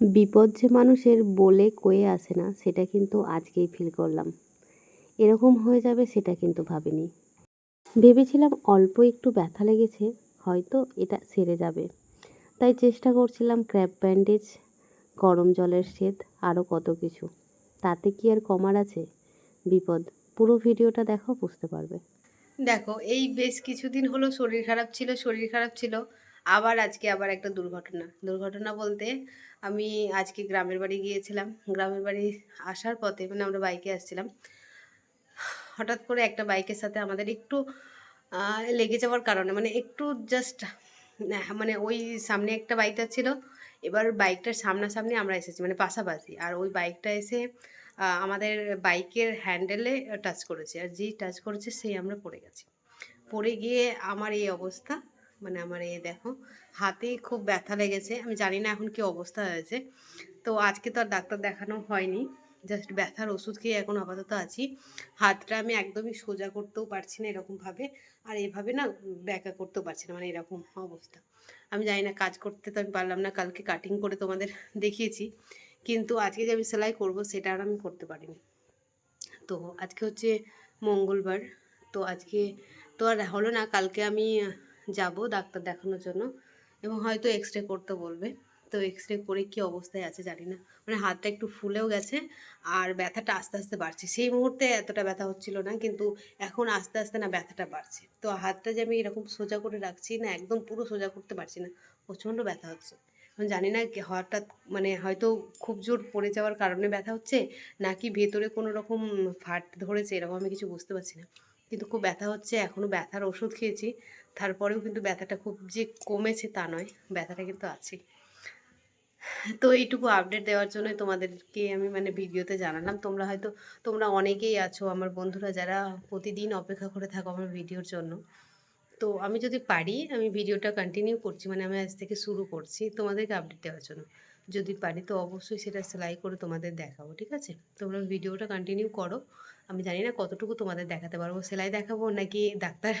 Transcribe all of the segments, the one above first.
বিপদ যে মানুষের বলে কয়ে আসে না, সেটা কিন্তু আজকেই ফিল করলাম। এরকম হয়ে যাবে সেটা কিন্তু ভাবিনি। ভেবেছিলাম অল্প একটু ব্যথা লেগেছে, হয়তো এটা সেরে যাবে। তাই চেষ্টা করছিলাম ক্র্যাপ ব্যান্ডেজ গরম জলের সেদ আরও কত কিছু। তাতে কি আর কমার আছে? বিপদ। পুরো ভিডিওটা দেখো, বুঝতে পারবে। দেখো, এই বেশ কিছুদিন হলো শরীর খারাপ ছিল, শরীর খারাপ ছিল। আবার আজকে আবার একটা দুর্ঘটনা। দুর্ঘটনা বলতে আমি আজকে গ্রামের বাড়ি গিয়েছিলাম। গ্রামের বাড়ি আসার পথে মানে আমরা বাইকে আসছিলাম। হঠাৎ করে একটা বাইকের সাথে আমাদের একটু লেগে যাওয়ার কারণে মানে একটু জাস্ট মানে ওই সামনে একটা বাইকটা ছিল। এবার বাইকটার সামনাসামনি আমরা এসেছি মানে পাশাপাশি। আর ওই বাইকটা এসে আমাদের বাইকের হ্যান্ডেলে টাচ করেছে। আর যেই টাচ করেছে, সেই আমরা পড়ে গেছি। পড়ে গিয়ে আমার এই অবস্থা। মানে আমার এই দেখো, হাতে খুব ব্যথা লেগেছে, আমি জানি না এখন কি অবস্থা হয়েছে। তো আজকে তো আর ডাক্তার দেখানো হয়নি জাস্ট ব্যথার ওষুধ খেয়ে এখন আপাতত আছি। হাতটা আমি একদমই সোজা করতেও পারছি না এরকমভাবে, আর এভাবে না ব্যাকা করতেও পারছি না মানে এরকম অবস্থা। আমি জানি না কাজ করতে তো আমি পারলাম না, কালকে কাটিং করে তোমাদের দেখিয়েছি, কিন্তু আজকে যে আমি সেলাই করব সেটা আর আমি করতে পারিনি। তো আজকে হচ্ছে মঙ্গলবার, তো আজকে তো আর হলো না, কালকে আমি যাব ডাক্তার দেখানোর জন্য। এবং হয়তো এক্স রে করতে বলবে। তো এক্স রে করে কী অবস্থায় আছে জানি না মানে হাতটা একটু ফুলেও গেছে আর ব্যথাটা আস্তে আস্তে বাড়ছে। সেই মুহূর্তে এতটা ব্যথা হচ্ছিল না, কিন্তু এখন আস্তে আস্তে না ব্যথাটা বাড়ছে। তো হাতটা যে আমি এরকম সোজা করে রাখছি না, একদম পুরো সোজা করতে পারছি না, প্রচণ্ড ব্যথা হচ্ছে। আমি জানি না হঠাৎ মানে হয়তো খুব জোর পড়ে যাওয়ার কারণে ব্যথা হচ্ছে, নাকি ভেতরে কোনো রকম ফাট ধরেছে, এরকম আমি কিছু বুঝতে পারছি না। কিন্তু খুব ব্যথা হচ্ছে এখনও ব্যথার ওষুধ খেয়েছি। তারপরেও কিন্তু ব্যথাটা খুব যে কমেছে তা নয়, ব্যথাটা কিন্তু আছেই। তো এইটুকু আপডেট দেওয়ার জন্য তোমাদেরকে আমি মানে ভিডিওতে জানালাম। তোমরা হয়তো, তোমরা অনেকেই আছো, আমার বন্ধুরা যারা প্রতিদিন অপেক্ষা করে থাকো আমার ভিডিওর জন্য। তো আমি যদি পারি, আমি ভিডিওটা কন্টিনিউ করছি মানে আমি আজ থেকে শুরু করছি তোমাদেরকে আপডেট দেওয়ার জন্য। যদি পারি, তো অবশ্যই সেটা সেলাই করে তোমাদের দেখাবো, ঠিক আছে? তোমরা ভিডিওটা কন্টিনিউ করো। আমি জানি না কতটুকু তোমাদের দেখাতে পারব, সেলাই দেখাবো নাকি ডাক্তার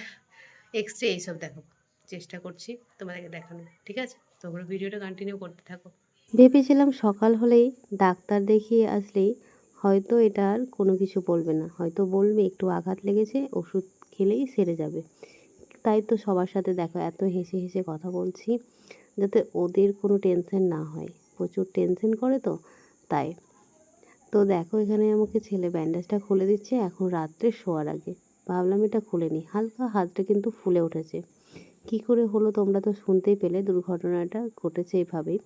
এক্স রে এইসব দেখাবো? চেষ্টা করছি তোমাদেরকে দেখানো ঠিক আছে? তোমরা ভিডিওটা কন্টিনিউ করতে থাকো। ভেবেছিলাম সকাল হলেই ডাক্তার দেখিয়ে আসলেই হয়তো এটা আর কোনো কিছু বলবে না। হয়তো বলবে একটু আঘাত লেগেছে, ওষুধ খেলেই সেরে যাবে। তাই তো সবার সাথে দেখো, এত হেসে হেসে কথা বলছি, যাতে ওদের কোনো টেনশন না হয়। প্রচুর টেনশন করে তো, তাই। তো দেখো এখানে আমাকে ছেলে ব্যান্ডেজটা খুলে দিচ্ছে, এখন রাত্রে শোয়ার আগে। ভাবলাম এটা খুলে নিই, হালকা হাতটা কিন্তু ফুলে উঠেছে। কি করে হলো তোমরা তো শুনতেই পেলে, দুর্ঘটনাটা ঘটেছে এইভাবেই।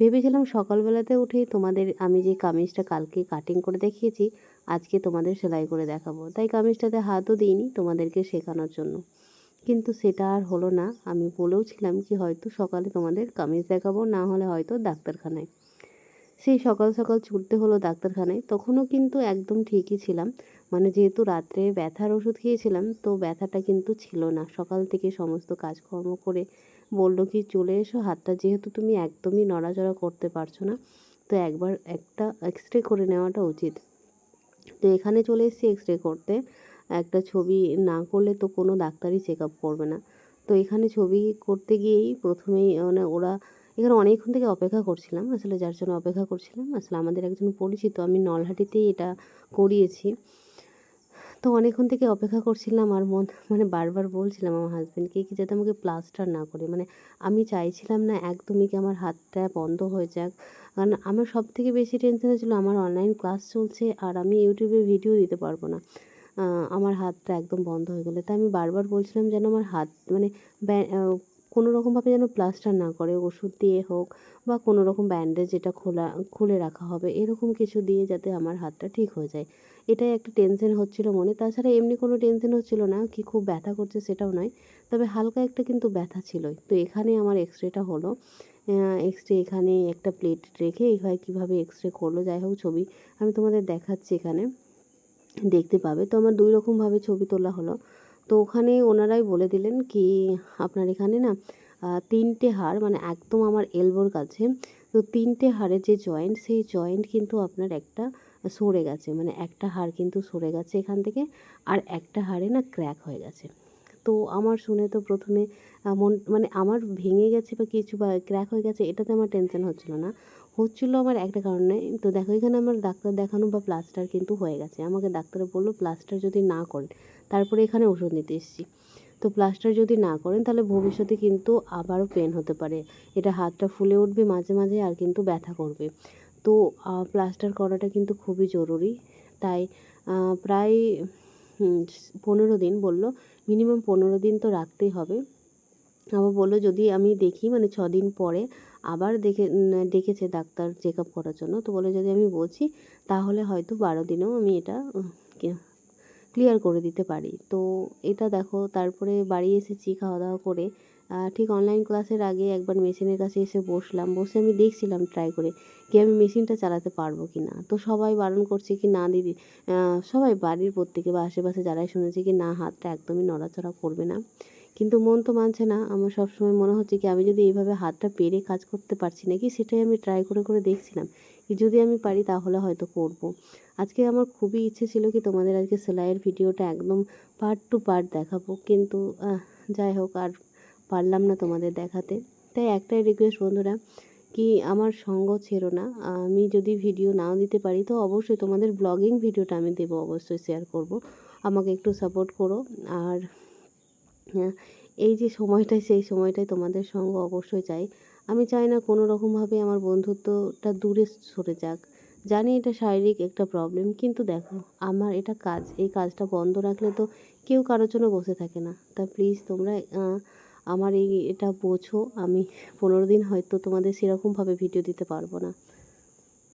ভেবেছিলাম সকালবেলাতে উঠেই তোমাদের, আমি যে কামিজটা কালকে কাটিং করে দেখিয়েছি, আজকে তোমাদের সেলাই করে দেখাবো। তাই কামিজটাতে হাতও দিইনি তোমাদেরকে শেখানোর জন্য। কিন্তু সেটা আর হলো না। আমি বলেও ছিলাম কি হয়তো সকালে তোমাদের কামিজ দেখাবো, না হলে হয়তো ডাক্তারখানায়। সেই সকাল সকাল ছুটতে হলো ডাক্তারখানায়, তখনও কিন্তু একদম ঠিকই ছিলাম। মানে যেহেতু রাত্রে ব্যথার ওষুধ খেয়েছিলাম, তো ব্যথাটা কিন্তু ছিল না। সকাল থেকে সমস্ত কাজকর্ম করে বলল কি, চলে এসো, হাতটা যেহেতু তুমি একদমই নড়াচড়া করতে পারছ না, তো একবার একটা এক্স রে করে নেওয়াটা উচিত। তো এখানে চলে এসেছি এক্স রে করতে। একটা ছবি না করলে তো কোনো ডাক্তারই চেক আপ করবে না। তো এখানে ছবি করতে গিয়েই প্রথমেই মানে ওরা এখানে অনেকক্ষণ থেকে অপেক্ষা করছিলাম, আসলে যার জন্য অপেক্ষা করছিলাম, আসলে আমাদের একজন পরিচিত, আমি নলহাটিতেই এটা করিয়েছি। তো অনেকক্ষণ থেকে অপেক্ষা করছিলাম আর মন মানে বারবার বলছিলাম আমার হাজব্যান্ডকে কি যাতে আমাকে প্লাস্টার না করে। মানে আমি চাইছিলাম না একদমই কি আমার হাতটা বন্ধ হয়ে যাক। কারণ আমার সব থেকে বেশি টেনশন হয়েছিলো আমার অনলাইন ক্লাস চলছে আর আমি ইউটিউবে ভিডিও দিতে পারব না। আমার হাতটা একদম বন্ধ হয়ে গেলে। তাই আমি বারবার বলছিলাম যেন আমার হাত মানে কোনো রকমভাবে যেন প্লাস্টার না করে, ওষুধ দিয়ে হোক বা কোনো রকম ব্যান্ডেজ যেটা খোলা, খুলে রাখা হবে, এরকম কিছু দিয়ে যাতে আমার হাতটা ঠিক হয়ে যায়। এটাই একটা টেনশন হচ্ছিল মনে। তাছাড়া এমনি কোনো টেনশন হচ্ছিল না কি খুব ব্যথা করছে সেটাও নয়। তবে হালকা একটা কিন্তু ব্যথা ছিলই। তো এখানে আমার এক্স রেটা হলো। এক্স রে এখানে একটা প্লেট রেখে এইভাবে কীভাবে এক্স রে করল, যাই হোক ছবি আমি তোমাদের দেখাচ্ছি এখানে। দেখতে পাবে। তো আমার দুই রকমভাবে ছবি তোলা হলো। তো ওখানে ওনারাই বলে দিলেন কি, আপনার এখানে না তিনটে হাড় মানে একদম আমার এলবোর কাছে, তো তিনটে হাড়ের যে জয়েন্ট সেই জয়েন্ট কিন্তু আপনার একটা সরে গেছে। মানে একটা হাড় কিন্তু সরে গেছে এখান থেকে, আর একটা হাড়ে না ক্র্যাক হয়ে গেছে। তো আমার শুনে তো প্রথমে মন মানে আমার ভেঙে গেছে বা কিছু বা ক্র্যাক হয়ে গেছে, এটাতে আমার টেনশন হচ্ছিল না। হচ্ছিল আমার একটা কারণে। তো দেখো, এখানে আমার ডাক্তার দেখানো বা প্লাস্টার কিন্তু হয়ে গেছে। আমাকে ডাক্তারে বলল প্লাস্টার যদি না করেন, তারপরে এখানে ওষুধ নিতে এসেছি। তো প্লাস্টার যদি না করেন, তাহলে ভবিষ্যতে কিন্তু আবারও পেন হতে পারে। এটা হাতটা ফুলে উঠবে, মাঝে মাঝে আর কিন্তু ব্যথা করবে। তো প্লাস্টার করাটা কিন্তু খুবই জরুরি। তাই প্রায় পনেরো দিন বলল মিনিমাম পনেরো দিন তো রাখতেই হবে। আবার বলল, যদি আমি দেখি মানে ছ দিন পরে আবার দেখে ডেকেছে ডাক্তার চেক আপ করার জন্য। তো বলে যদি আমি বলছি, তাহলে হয়তো বারো দিনেও আমি এটা ক্লিয়ার করে দিতে পারি। তো এটা দেখো, তারপরে বাড়ি এসেছি খাওয়া দাওয়া করে ঠিক অনলাইন ক্লাসের আগে একবার মেশিনের কাছে এসে বসলাম। বসে আমি দেখছিলাম ট্রাই করে কি আমি মেশিনটা চালাতে পারব কি না তো সবাই বারণ করছে কি, না, দিদি। সবাই বাড়ির প্রত্যেকে বা আশেপাশে যারাই শুনেছে কি, না, হাতটা একদমই নড়াচড়া করবে না। কিন্তু মন তো মানছে না। আমার সবসময় মনে হচ্ছে কি, আমি যদি এইভাবে হাতটা পেরে কাজ করতে পারছি নাকি, সেটাই আমি ট্রাই করে করে দেখছিলাম কি, যদি আমি পারি তাহলে হয়তো করব। আজকে আমার খুবই ইচ্ছে ছিল কি, তোমাদের আজকে সেলাইয়ের ভিডিওটা একদম পার্ট টু পার্ট দেখাবো। কিন্তু যাই হোক, আর পারলাম না তোমাদের দেখাতে। তাই একটাই রিকোয়েস্ট বন্ধুরা, কি আমার সঙ্গ ছেড়ো না। আমি যদি ভিডিও নাও দিতে পারি, তো অবশ্যই তোমাদের ব্লগিং ভিডিওটা আমি দেবো, অবশ্যই শেয়ার করব। আমাকে একটু সাপোর্ট করো। আর এই যে সময়টায় সেই সময়টায় তোমাদের সঙ্গ অবশ্যই চাই। আমি চাই না কোনো রকমভাবে আমার বন্ধুত্বটা দূরে সরে যাক। জানি এটা শারীরিক একটা প্রবলেম কিন্তু দেখো, আমার এটা কাজ। এই কাজটা বন্ধ রাখলে তো কেউ কারোর জন্য বসে থাকে না। তা প্লিজ তোমরা আমার এই এটা বোঝো। আমি পনেরো দিন হয়তো তোমাদের সেরকমভাবে ভিডিও দিতে পারব না।